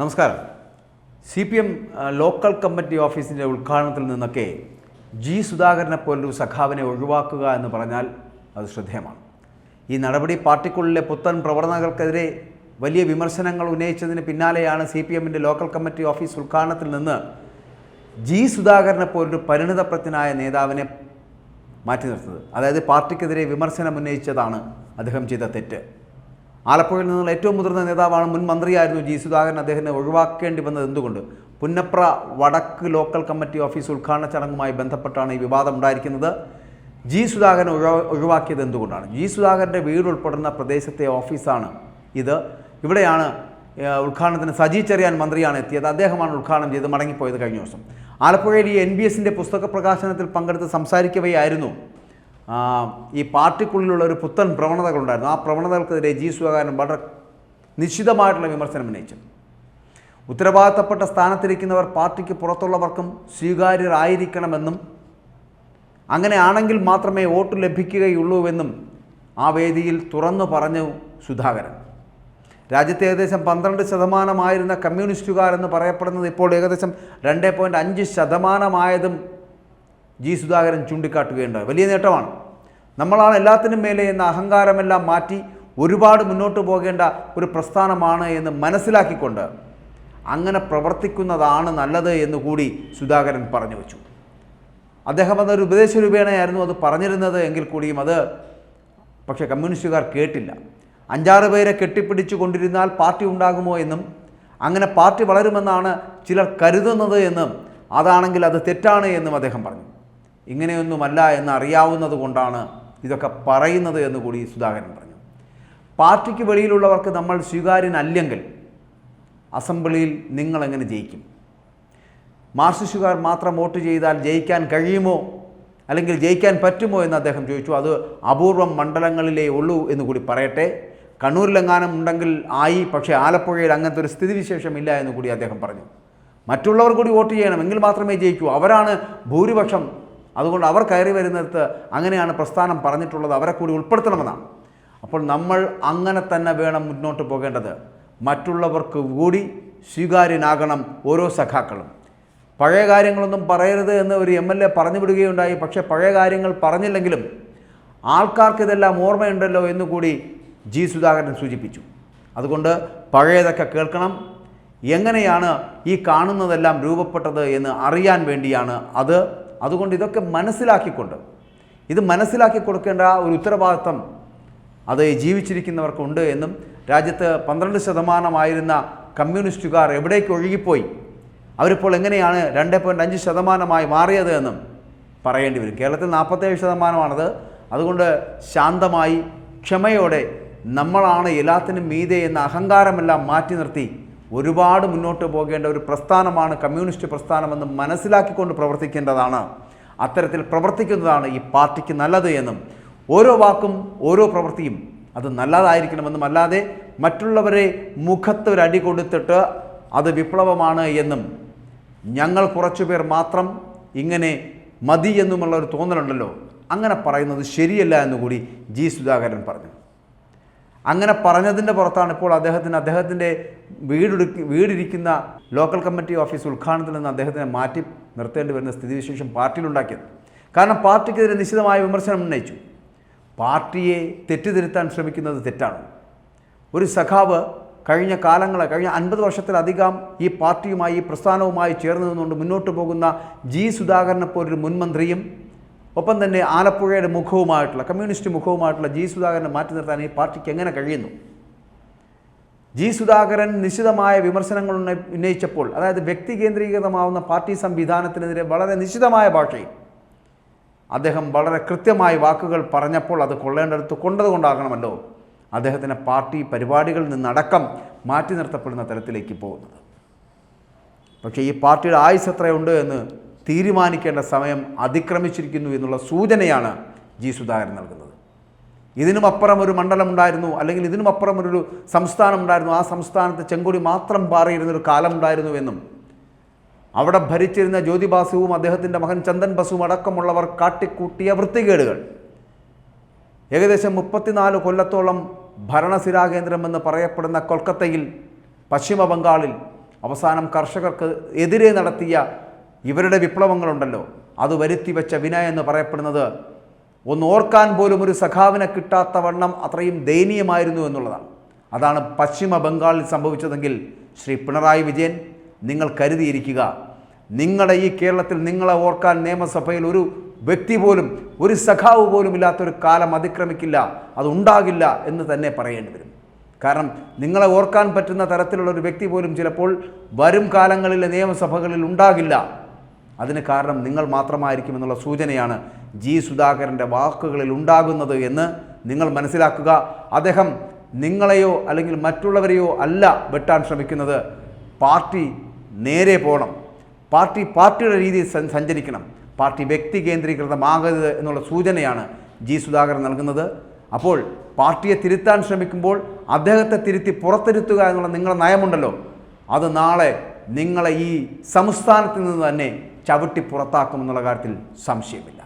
നമസ്കാരം. C P M local committee ഓഫീസിന്റെ ഉദ്ഘാടനത്തിൽ നിന്നൊക്കെ ജി സുധാകരനെ പോലൊരു സഖാവിനെ ഒഴിവാക്കുക എന്ന് പറഞ്ഞാൽ അത് ശ്രദ്ധേയമാണ്. ഈ നടപടി പാർട്ടിക്കുള്ളിലെ പുത്തൻ പ്രവണതകൾക്കെതിരെ വലിയ വിമർശനങ്ങൾ ഉന്നയിച്ചതിന് പിന്നാലെയാണ് സി പി എമ്മിന്റെ ലോക്കൽ കമ്മിറ്റി ഓഫീസ് ഉദ്ഘാടനത്തിൽ നിന്ന് ജി സുധാകരനെ പോലൊരു പരിണിതപ്രജ്ഞനായ നേതാവിനെ മാറ്റി നിർത്തുന്നത്. അതായത് പാർട്ടിക്കെതിരെ വിമർശനം ഉന്നയിച്ചതാണ് അദ്ദേഹം ചെയ്ത തെറ്റ്. ആലപ്പുഴയിൽ നിന്നുള്ള ഏറ്റവും മുതിർന്ന നേതാവാണ് മുൻ മന്ത്രിയായിരുന്നു ജി സുധാകരൻ. അദ്ദേഹത്തെ ഒഴിവാക്കേണ്ടി വന്നത് എന്തുകൊണ്ട്? പുന്നപ്ര വടക്ക് ലോക്കൽ കമ്മിറ്റി ഓഫീസ് ഉദ്ഘാടന ചടങ്ങുമായി ബന്ധപ്പെട്ടാണ് ഈ വിവാദം ഉണ്ടായിരിക്കുന്നത്. ജി സുധാകരൻ ഒഴിവാ ഒഴിവാക്കിയത് എന്തുകൊണ്ടാണ്? ജി സുധാകരന്റെ വീട് ഉൾപ്പെടുന്ന പ്രദേശത്തെ ഓഫീസാണ് ഇത്. ഇവിടെയാണ് ഉദ്ഘാടനത്തിന് സജി ചെറിയാൻ മന്ത്രിയാണ് എത്തിയത്. അദ്ദേഹമാണ് ഉദ്ഘാടനം ചെയ്ത് മടങ്ങിപ്പോയത് കഴിഞ്ഞ ദിവസം. ആലപ്പുഴയിൽ ഈ എൻ ബി എസിന്റെ പുസ്തക പ്രകാശനത്തിൽ പങ്കെടുത്ത് സംസാരിക്കവെയായിരുന്നു ഈ പാർട്ടിക്കുള്ളിലുള്ള ഒരു പുത്തൻ പ്രവണതകളുണ്ടായിരുന്നു. ആ പ്രവണതകൾക്കെതിരെ ജി സുധാകരൻ വളരെ നിശ്ചിതമായിട്ടുള്ള വിമർശനം ഉന്നയിച്ചു. ഉത്തരവാദിത്തപ്പെട്ട സ്ഥാനത്തിരിക്കുന്നവർ പാർട്ടിക്ക് പുറത്തുള്ളവർക്കും സ്വീകാര്യരായിരിക്കണമെന്നും അങ്ങനെയാണെങ്കിൽ മാത്രമേ വോട്ട് ലഭിക്കുകയുള്ളൂവെന്നും ആ വേദിയിൽ തുറന്നു പറഞ്ഞു സുധാകരൻ. രാജ്യത്തെ ഏകദേശം പന്ത്രണ്ട് ശതമാനമായിരുന്ന കമ്മ്യൂണിസ്റ്റുകാരെന്ന് പറയപ്പെടുന്നത് ഇപ്പോൾ ഏകദേശം രണ്ട് പോയിന്റ് അഞ്ച് ശതമാനമായതും ജി സുധാകരൻ ചൂണ്ടിക്കാട്ടുകയുണ്ടായി. വലിയ നേട്ടമാണ്. നമ്മളാണ് എല്ലാത്തിനും മേലെ എന്ന അഹങ്കാരമെല്ലാം മാറ്റി ഒരുപാട് മുന്നോട്ട് പോകേണ്ട ഒരു പ്രസ്ഥാനമാണ് എന്ന് മനസ്സിലാക്കിക്കൊണ്ട് അങ്ങനെ പ്രവർത്തിക്കുന്നതാണ് നല്ലത് എന്ന് കൂടി സുധാകരൻ പറഞ്ഞു വെച്ചു. അദ്ദേഹം അതൊരു ഉപദേശ രൂപേണയായിരുന്നു അത് പറഞ്ഞിരുന്നത് എങ്കിൽ കൂടിയും അത് പക്ഷേ കമ്മ്യൂണിസ്റ്റുകാർ കേട്ടില്ല. അഞ്ചാറ് പേരെ കെട്ടിപ്പിടിച്ചു കൊണ്ടിരുന്നാൽ പാർട്ടി ഉണ്ടാകുമോ എന്നും അങ്ങനെ പാർട്ടി വളരുമെന്നാണ് ചിലർ കരുതുന്നത് എന്നും അതാണെങ്കിൽ അത് തെറ്റാണ് എന്നും അദ്ദേഹം പറഞ്ഞു. ഇങ്ങനെയൊന്നുമല്ല എന്ന് അറിയാവുന്നത് കൊണ്ടാണ് ഇതൊക്കെ പറയുന്നത് എന്ന് കൂടി സുധാകരൻ പറഞ്ഞു. പാർട്ടിക്ക് വെളിയിലുള്ളവർക്ക് നമ്മൾ സ്വീകാര്യനല്ലെങ്കിൽ അസംബ്ലിയിൽ നിങ്ങളെങ്ങനെ ജയിക്കും? മാർസിസ്റ്റുകാർ മാത്രം വോട്ട് ചെയ്താൽ ജയിക്കാൻ കഴിയുമോ? അല്ലെങ്കിൽ ജയിക്കാൻ പറ്റുമോ എന്ന് അദ്ദേഹം ചോദിച്ചു. അത് അപൂർവം മണ്ഡലങ്ങളിലേ ഉള്ളൂ എന്ന് കൂടി പറയട്ടെ. കണ്ണൂരിലെങ്ങാനും ഉണ്ടെങ്കിൽ ആയി പക്ഷേ ആലപ്പുഴയിൽ അങ്ങനത്തെ ഒരു സ്ഥിതിവിശേഷമില്ല എന്ന് കൂടി അദ്ദേഹം പറഞ്ഞു. മറ്റുള്ളവർ കൂടി വോട്ട് ചെയ്യണം. എങ്കിൽ മാത്രമേ ജയിക്കൂ. അവരാണ് ഭൂരിപക്ഷം അതുകൊണ്ട് അവർ കയറി വരുന്നിടത്ത് അങ്ങനെയാണ് പ്രസ്ഥാനം പറഞ്ഞിട്ടുള്ളത്. അവരെ കൂടി ഉൾപ്പെടുത്തണമെന്നാണ്. അപ്പോൾ നമ്മൾ അങ്ങനെ തന്നെ വേണം മുന്നോട്ട് പോകേണ്ടത്. മറ്റുള്ളവർക്ക് കൂടി സ്വീകാര്യനാകണം ഓരോ സഖാക്കളും. പഴയ കാര്യങ്ങളൊന്നും പറയരുത് എന്ന് ഒരു എം എൽ എ പറഞ്ഞു വിടുകയുണ്ടായി. പക്ഷേ പഴയ കാര്യങ്ങൾ പറഞ്ഞില്ലെങ്കിലും ആൾക്കാർക്ക് ഇതെല്ലാം ഓർമ്മയുണ്ടല്ലോ എന്നുകൂടി ജി സുധാകരൻ സൂചിപ്പിച്ചു. അതുകൊണ്ട് പഴയതൊക്കെ കേൾക്കണം. എങ്ങനെയാണ് ഈ കാണുന്നതെല്ലാം രൂപപ്പെട്ടത് എന്ന് അറിയാൻ വേണ്ടിയാണ് അത് അതുകൊണ്ട് ഇതൊക്കെ മനസ്സിലാക്കിക്കൊണ്ട് ഇത് മനസ്സിലാക്കി കൊടുക്കേണ്ട ഒരു ഉത്തരവാദിത്തം അത് ജീവിച്ചിരിക്കുന്നവർക്കുണ്ട് എന്നും രാജ്യത്ത് പന്ത്രണ്ട് ശതമാനമായിരുന്ന കമ്മ്യൂണിസ്റ്റുകാർ എവിടേക്ക് ഒഴുകിപ്പോയി അവരിപ്പോൾ എങ്ങനെയാണ് രണ്ട് പോയിന്റ് അഞ്ച് ശതമാനമായി മാറിയത് എന്നും പറയേണ്ടി വരും. കേരളത്തിൽ നാൽപ്പത്തേഴ് ശതമാനമാണത്. അതുകൊണ്ട് ശാന്തമായി ക്ഷമയോടെ നമ്മളാണ് എല്ലാത്തിനും മീതെ എന്ന അഹങ്കാരമെല്ലാം മാറ്റി നിർത്തി ഒരുപാട് മുന്നോട്ട് പോകേണ്ട ഒരു പ്രസ്ഥാനമാണ് കമ്മ്യൂണിസ്റ്റ് പ്രസ്ഥാനമെന്ന് മനസ്സിലാക്കിക്കൊണ്ട് പ്രവർത്തിക്കേണ്ടതാണ്. അത്തരത്തിൽ പ്രവർത്തിക്കുന്നതാണ് ഈ പാർട്ടിക്ക് നല്ലത് എന്നും ഓരോ വാക്കും ഓരോ പ്രവൃത്തിയും അത് നല്ലതായിരിക്കണമെന്നും അല്ലാതെ മറ്റുള്ളവരെ മുഖത്ത് ഒരു അടി കൊടുത്തിട്ട് അത് വിപ്ലവമാണ് എന്നും ഞങ്ങൾ കുറച്ചു പേർ മാത്രം ഇങ്ങനെ മതി എന്നുമുള്ള ഒരു തോന്നലുണ്ടല്ലോ. അങ്ങനെ പറയുന്നത് ശരിയല്ല എന്നുകൂടി ജി സുധാകരൻ പറഞ്ഞു. അങ്ങനെ പറഞ്ഞതിന്റെ പുറത്താണ് ഇപ്പോൾ അദ്ദേഹത്തിന് അദ്ദേഹത്തിന്റെ വീടൊടുക്കി വീടിരിക്കുന്ന ലോക്കൽ കമ്മിറ്റി ഓഫീസ് ഉദ്ഘാടനത്തിൽ നിന്ന് അദ്ദേഹത്തിനെ മാറ്റി നിർത്തേണ്ടി വരുന്ന സ്ഥിതിവിശേഷം പാർട്ടിയിലുണ്ടാക്കിയത്. കാരണം പാർട്ടിക്കെതിരെ നിശിതമായ വിമർശനം ഉന്നയിച്ചു. പാർട്ടിയെ തെറ്റിദ്ധരുത്താൻ ശ്രമിക്കുന്നത് തെറ്റാണ്. ഒരു സഖാവ് കഴിഞ്ഞ കാലങ്ങൾ കഴിഞ്ഞ അൻപത് വർഷത്തിലധികം ഈ പാർട്ടിയുമായി ഈ പ്രസ്ഥാനവുമായി ചേർന്ന് നിന്നുകൊണ്ട് മുന്നോട്ട് പോകുന്ന ജി സുധാകരനെ പോലൊരു മുൻമന്ത്രിയും ഒപ്പം തന്നെ ആലപ്പുഴയുടെ മുഖവുമായിട്ടുള്ള കമ്മ്യൂണിസ്റ്റ് മുഖവുമായിട്ടുള്ള ജി സുധാകരനെ മാറ്റി നിർത്താൻ ഈ പാർട്ടിക്ക് എങ്ങനെ കഴിയുന്നു? ജി സുധാകരൻ നിശിതമായ വിമർശനങ്ങൾ ഉന്നയിച്ചപ്പോൾ അതായത് വ്യക്തി കേന്ദ്രീകൃതമാവുന്ന പാർട്ടി സംവിധാനത്തിനെതിരെ വളരെ നിശിതമായ ഭാഷയിൽ അദ്ദേഹം വളരെ കൃത്യമായി വാക്കുകൾ പറഞ്ഞപ്പോൾ അത് കൊള്ളേണ്ടടുത്ത് കൊണ്ടതുകൊണ്ടാകണമല്ലോ. അദ്ദേഹത്തിന്റെ പാർട്ടി പരിപാടികളിൽ നിന്നടക്കം മാറ്റി നിർത്തപ്പെടുന്ന തരത്തിലേക്ക് പോകുന്നത്. പക്ഷേ ഈ പാർട്ടിയുടെ ആയുസ് എത്രയുണ്ട് എന്ന് തീരുമാനിക്കേണ്ട സമയം അതിക്രമിച്ചിരിക്കുന്നു എന്നുള്ള സൂചനയാണ് ജി സുധാകരൻ നൽകുന്നത്. ഇതിനും അപ്പുറം ഒരു മണ്ഡലം ഉണ്ടായിരുന്നു അല്ലെങ്കിൽ ഇതിനും അപ്പുറം ഒരു സംസ്ഥാനം ഉണ്ടായിരുന്നു ആ സംസ്ഥാനത്ത് ചെങ്കൊടി മാത്രം പാറിയിരുന്നൊരു കാലം ഉണ്ടായിരുന്നു എന്നും. അവിടെ ഭരിച്ചിരുന്ന ജ്യോതി ബാസുവും അദ്ദേഹത്തിന്റെ മകൻ ചന്ദൻ ബസുവും അടക്കമുള്ളവർ കാട്ടിക്കൂട്ടിയ വൃത്തികേടുകൾ. ഏകദേശം മുപ്പത്തിനാല് കൊല്ലത്തോളം ഭരണസിരാകേന്ദ്രമെന്ന് പറയപ്പെടുന്ന കൊൽക്കത്തയിൽ പശ്ചിമ ബംഗാളിൽ അവസാനം കർഷകർക്ക് എതിരെ നടത്തിയ ഇവരുടെ വിപ്ലവങ്ങളുണ്ടല്ലോ. അത് വരുത്തി വെച്ച വിന എന്ന് പറയപ്പെടുന്നത് ഒന്ന് ഓർക്കാൻ പോലും ഒരു സഖാവിനെ കിട്ടാത്ത വണ്ണം അത്രയും ദയനീയമായിരുന്നു എന്നുള്ളതാണ്. അതാണ് പശ്ചിമ ബംഗാളിൽ സംഭവിച്ചതെങ്കിൽ ശ്രീ പിണറായി വിജയൻ നിങ്ങൾ കരുതിയിരിക്കുക. നിങ്ങളുടെ ഈ കേരളത്തിൽ നിങ്ങളെ ഓർക്കാൻ നിയമസഭയിൽ ഒരു വ്യക്തി പോലും ഒരു സഖാവ് പോലും ഇല്ലാത്തൊരു കാലം അതിക്രമിക്കില്ല അതുണ്ടാകില്ല എന്ന് തന്നെ പറയേണ്ടി വരും. കാരണം നിങ്ങളെ ഓർക്കാൻ പറ്റുന്ന തരത്തിലുള്ള ഒരു വ്യക്തി പോലും ചിലപ്പോൾ വരും കാലങ്ങളിലെ നിയമസഭകളിൽ ഉണ്ടാകില്ല. അതിന് കാരണം നിങ്ങൾ മാത്രമായിരിക്കും എന്നുള്ള സൂചനയാണ് ജി സുധാകരന്റെ വാക്കുകളിൽ ഉണ്ടാകുന്നത് എന്ന് നിങ്ങൾ മനസ്സിലാക്കുക. അദ്ദേഹം നിങ്ങളെയോ അല്ലെങ്കിൽ മറ്റുള്ളവരെയോ അല്ല വെട്ടാൻ ശ്രമിക്കുന്നത്. പാർട്ടി നേരെ പോകണം. പാർട്ടി പാർട്ടിയുടെ രീതിയിൽ സഞ്ചരിക്കണം. പാർട്ടി വ്യക്തി കേന്ദ്രീകൃതമാകരുത് എന്നുള്ള സൂചനയാണ് ജി സുധാകരൻ നൽകുന്നത്. അപ്പോൾ പാർട്ടിയെ തിരുത്താൻ ശ്രമിക്കുമ്പോൾ അദ്ദേഹത്തെ തിരുത്തി പുറത്തിരുത്തുക എന്നുള്ള നിങ്ങളുടെ നയമുണ്ടല്ലോ. അത് നാളെ നിങ്ങളെ ഈ സംസ്ഥാനത്ത് നിന്ന് തന്നെ ചവിട്ടി പുറത്താക്കുമെന്നുള്ള കാര്യത്തിൽ സംശയമില്ല.